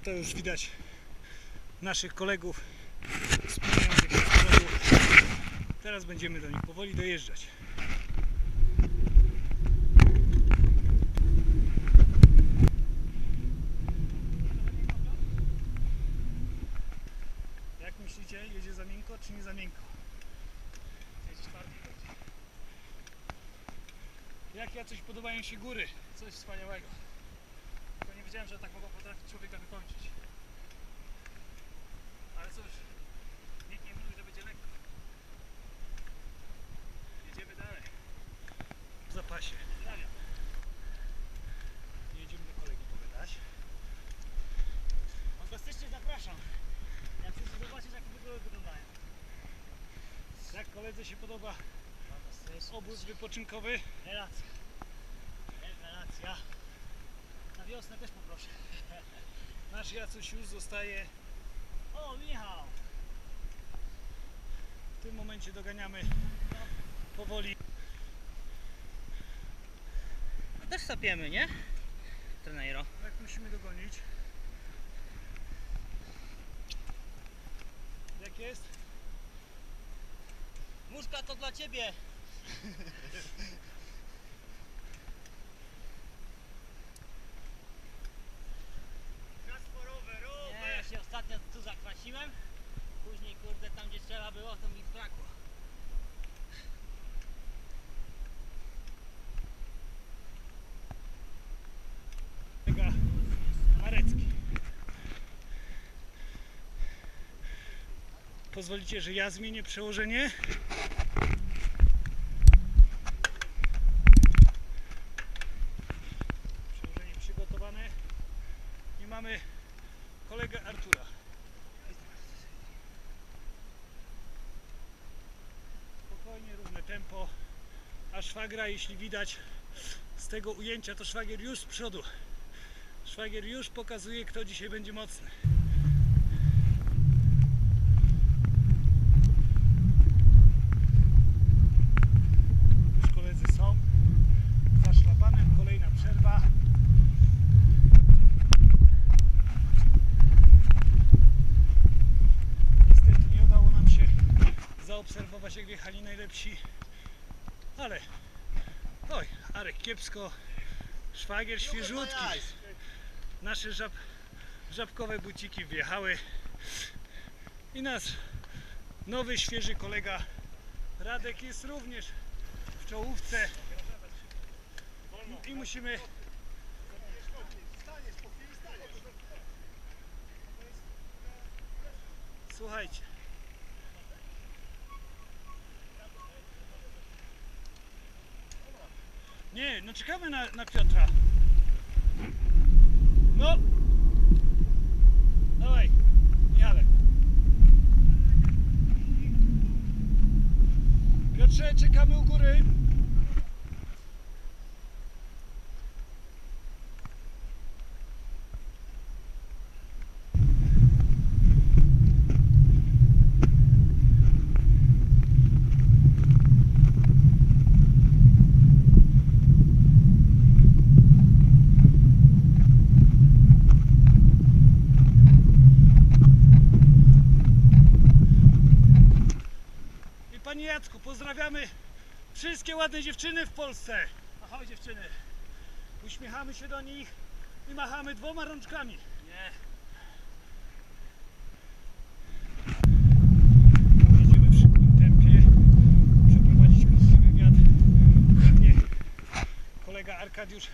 A to już widać naszych kolegów spinających się z. Teraz będziemy do nich powoli dojeżdżać. Jak myślicie, jedzie za miękko czy nie za miękko? Jak ja coś podobają się góry? Coś wspaniałego. Nie wiedziałem, że tak mogą potrafić człowieka wykończyć. Ale cóż, nikt nie mówi, że będzie lekko. Jedziemy dalej. W zapasie. Pozdrawiam. Jedziemy do kolegi pogadać. Fantastycznie zapraszam. Jak chcecie zobaczyć jak góry wyglądają. Jak koledze się podoba obóz wypoczynkowy? Relacja. Rewelacja. Wiosnę też poproszę. Nasz Jacuś już zostaje. O, Michał! W tym momencie doganiamy powoli. No też sapiemy, nie? Trenero. Jak musimy dogonić? Jak jest? Muszka to dla ciebie. Nie, ja się ostatnio tu zakwasiłem. Później kurde tam gdzie trzeba było to mi brakło. Kolega Marecki. Pozwolicie, że ja zmienię przełożenie? Przełożenie przygotowane. I mamy kolegę Artura. Spokojnie, równe tempo. A szwagra, jeśli widać z tego ujęcia, to szwagier już z przodu. Szwagier już pokazuje, kto dzisiaj będzie mocny. Kiepsko. Szwagier świeżutki. Nasze żab, żabkowe buciki wjechały i nasz nowy, świeży kolega Radek jest również w czołówce i musimy słuchajcie nie, no czekamy na, na Piotra no Dawaj, Michale. Piotrze, czekamy u góry. I panie Jacku, pozdrawiamy wszystkie ładne dziewczyny w Polsce. Ahoj dziewczyny. Uśmiechamy się do nich i machamy dwoma rączkami. Nie. Jedziemy w szybkim tempie. Przeprowadzić krótki wywiad. Pewnie kolega Arkadiusz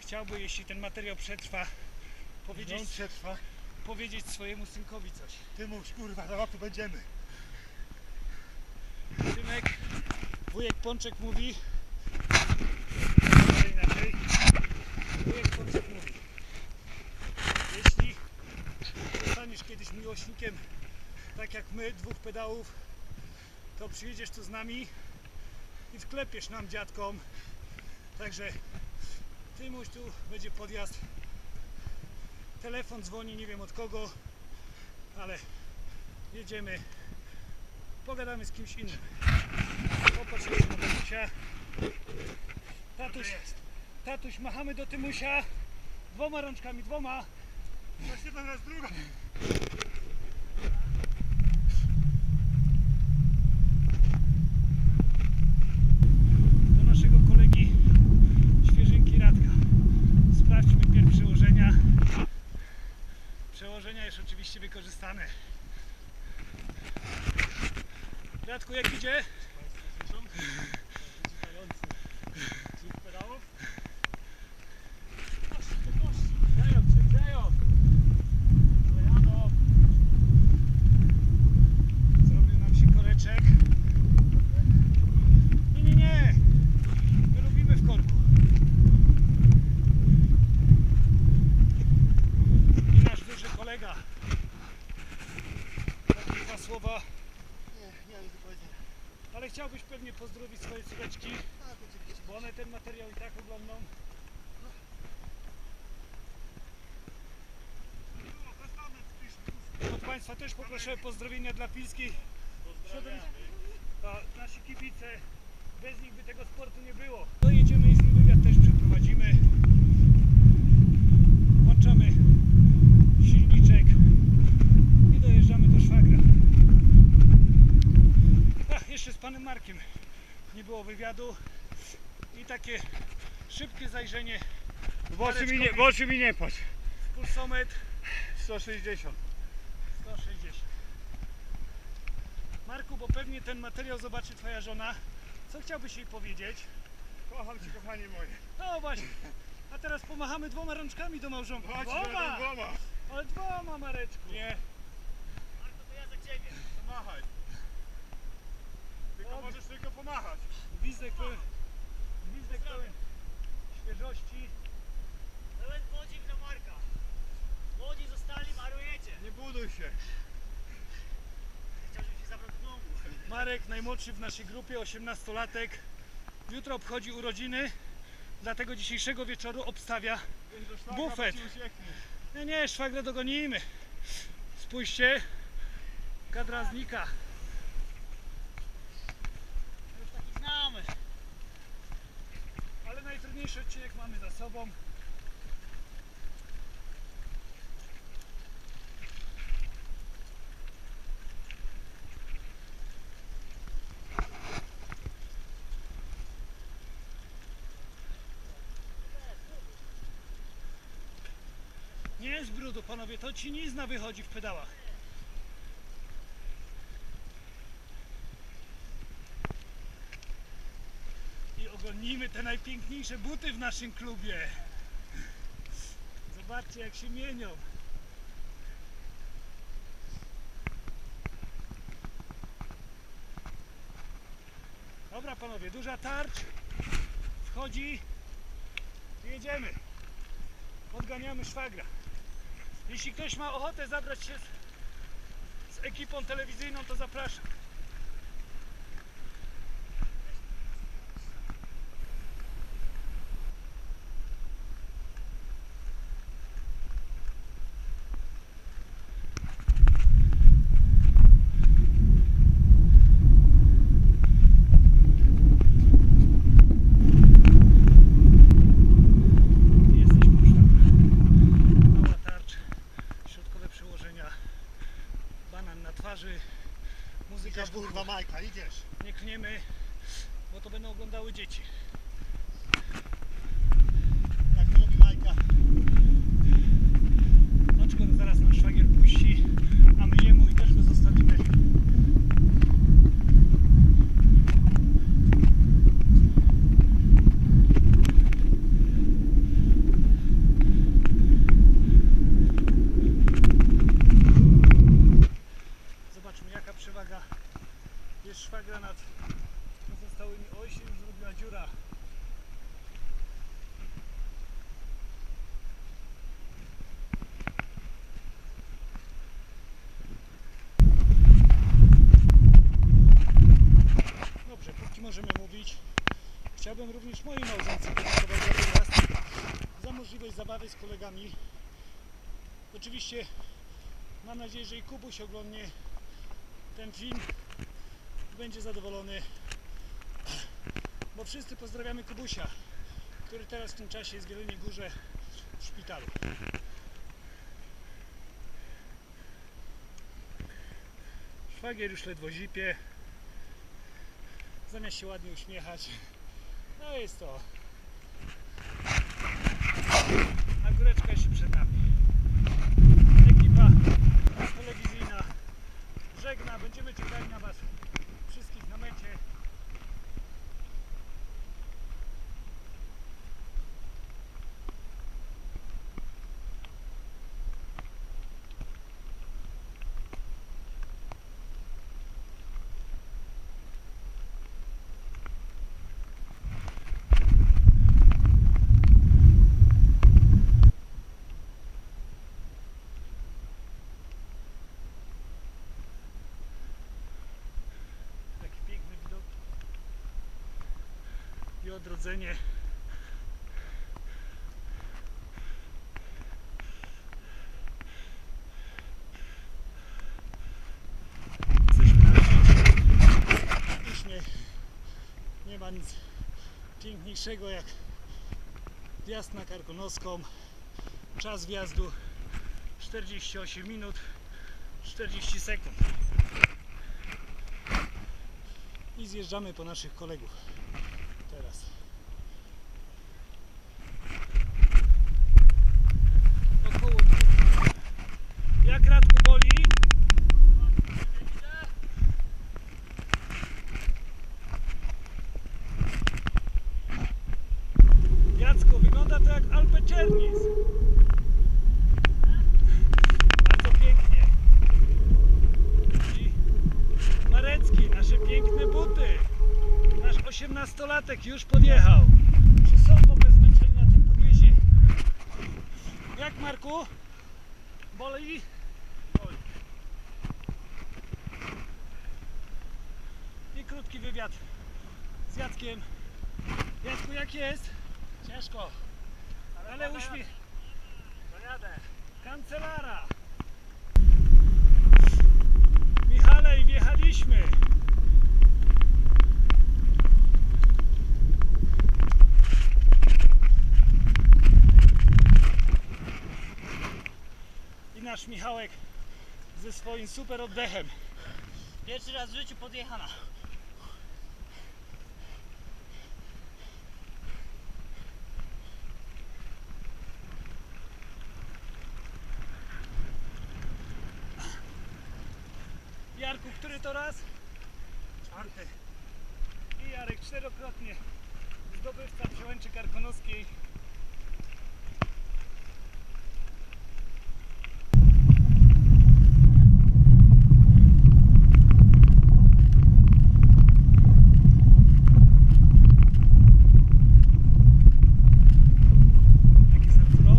chciałby, jeśli ten materiał przetrwa, powiedzieć, On przetrwa. powiedzieć swojemu synkowi coś. Ty mów, kurwa, zaraz tu będziemy. Synek, wujek Pączek mówi. Wujek Pączek mówi. Jeśli zostaniesz kiedyś miłośnikiem, tak jak my, dwóch pedałów, to przyjedziesz tu z nami i wklepiesz nam dziadkom. Także Tymuś tu będzie podjazd. Telefon dzwoni, nie wiem od kogo, ale jedziemy pogadamy z kimś innym. Popatrz jeszcze na tatusia. Tatuś, tatuś, machamy do Tymusia dwoma rączkami, dwoma. Raz jedna, raz druga. do naszego kolegi Świeżynki Radka. Sprawdźmy pierw przełożenia. Przełożenia już oczywiście wykorzystane. Radku, jak idzie? Grzeją cię, grzeją. Ale jadą. Zrobił nam się koreczek. Nie, nie, nie. My lubimy w korku. I nasz duży kolega. Takie dwa słowa. Nie, nie mam do powiedzenia. Ale chciałbyś pewnie pozdrowić swoje córeczki, Tak, oczywiście. bo one ten materiał i tak oglądną. No, testament pisz. Od Państwa też poproszę pozdrowienia dla Pilskiej. Środowiska. A nasi kibice, bez nich by tego sportu nie było. Dojedziemy i z nim wywiad też przeprowadzimy. Włączamy silniczek i dojeżdżamy do szwagra. A, jeszcze z panem Markiem nie było wywiadu i takie szybkie zajrzenie W oczy mi nie, w oczy mi nie patrz. w pulsometr 160. 160. Marku, bo pewnie ten materiał zobaczy twoja żona. Co chciałbyś jej powiedzieć? Kocham cię, kochanie moje. No właśnie. A teraz pomachamy dwoma rączkami do małżonka. Chodź, Dwoma! dwoma. Ale dwoma, Mareczku. Nie, Marko, to ja za ciebie. pomachaj. Tylko możesz tylko pomachać. Najmłodszy w naszej grupie, 18-latek. Jutro obchodzi urodziny, dlatego dzisiejszego wieczoru obstawia. Bufet. Nie, nie, szwagra dogonimy. Spójrzcie, kadra znika. Już taki znamy. Ale najtrudniejszy odcinek mamy za sobą. Nie jest brudu, panowie, to cinizna wychodzi w pedałach. i ogonimy te najpiękniejsze buty w naszym klubie. Zobaczcie jak się mienią. Dobra panowie, duża tarcz. Wchodzi. Jedziemy. Podganiamy szwagra. Jeśli ktoś ma ochotę zabrać się z, z ekipą telewizyjną, to zapraszam. Jesteśmy już tam. Mała tarcz, środkowe przełożenia, twarzy, muzyka Idziesz kurwa Majka, idziesz. Nie kniemy, bo to będą oglądały dzieci. mojej małżonce za możliwość zabawy z kolegami. Oczywiście mam nadzieję, że i Kubuś oglądnie ten film będzie zadowolony, bo wszyscy pozdrawiamy Kubusia, który teraz w tym czasie jest w Wielkiej Górze w szpitalu. Szwagier już ledwo zipie, zamiast się ładnie uśmiechać, no jest to. A góreczka jeszcze przed nami. Ekipa telewizyjna żegna. Będziemy czekali na Was wszystkich na mecie. Taki piękny widok i odrodzenie. Jesteśmy szczycie Wiśnie. Nie ma nic piękniejszego jak wjazd na Karkonoską. Czas wjazdu 48 minut 40 sekund i zjeżdżamy po naszych kolegów. Teraz. Około dwóch. Jak Radku boli? Jacko, wygląda to jak Alpe Czernis. Bardzo pięknie. I Marecki, nasze piękne buty. Nasz osiemnastolatek już podjechał. Czy są w ogóle zmęczeni na tym podjeździe? Jak Marku? Boli? Boli. I krótki wywiad z Jackiem. Jacku, jak jest? Ciężko. Ale uśmiech. Dojadę. Kancelara. Michale, i wjechaliśmy. I nasz Michałek ze swoim super oddechem. Pierwszy raz w życiu podjechana. Jarku, który to raz? Czwarty. I Jarek czterokrotnie zdobywca przełęczy karkonoskiej. Jak jest Arturo?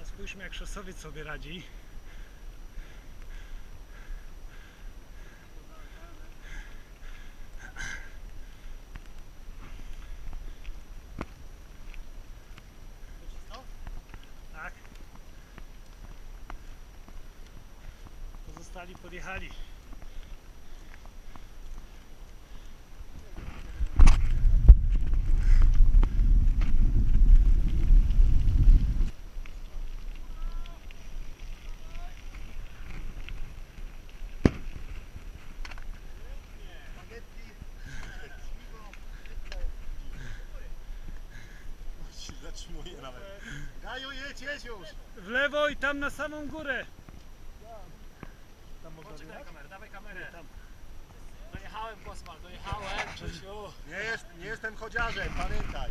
A spójrzmy jak szosowiec sobie radzi. Jedź, jedź już. W lewo i tam na samą górę. Tam można Dawaj kamerę, dawaj kamerę. Tam. Dojechałem Kosmal, dojechałem. Nie, jest, nie jestem chodziarzem, pamiętaj.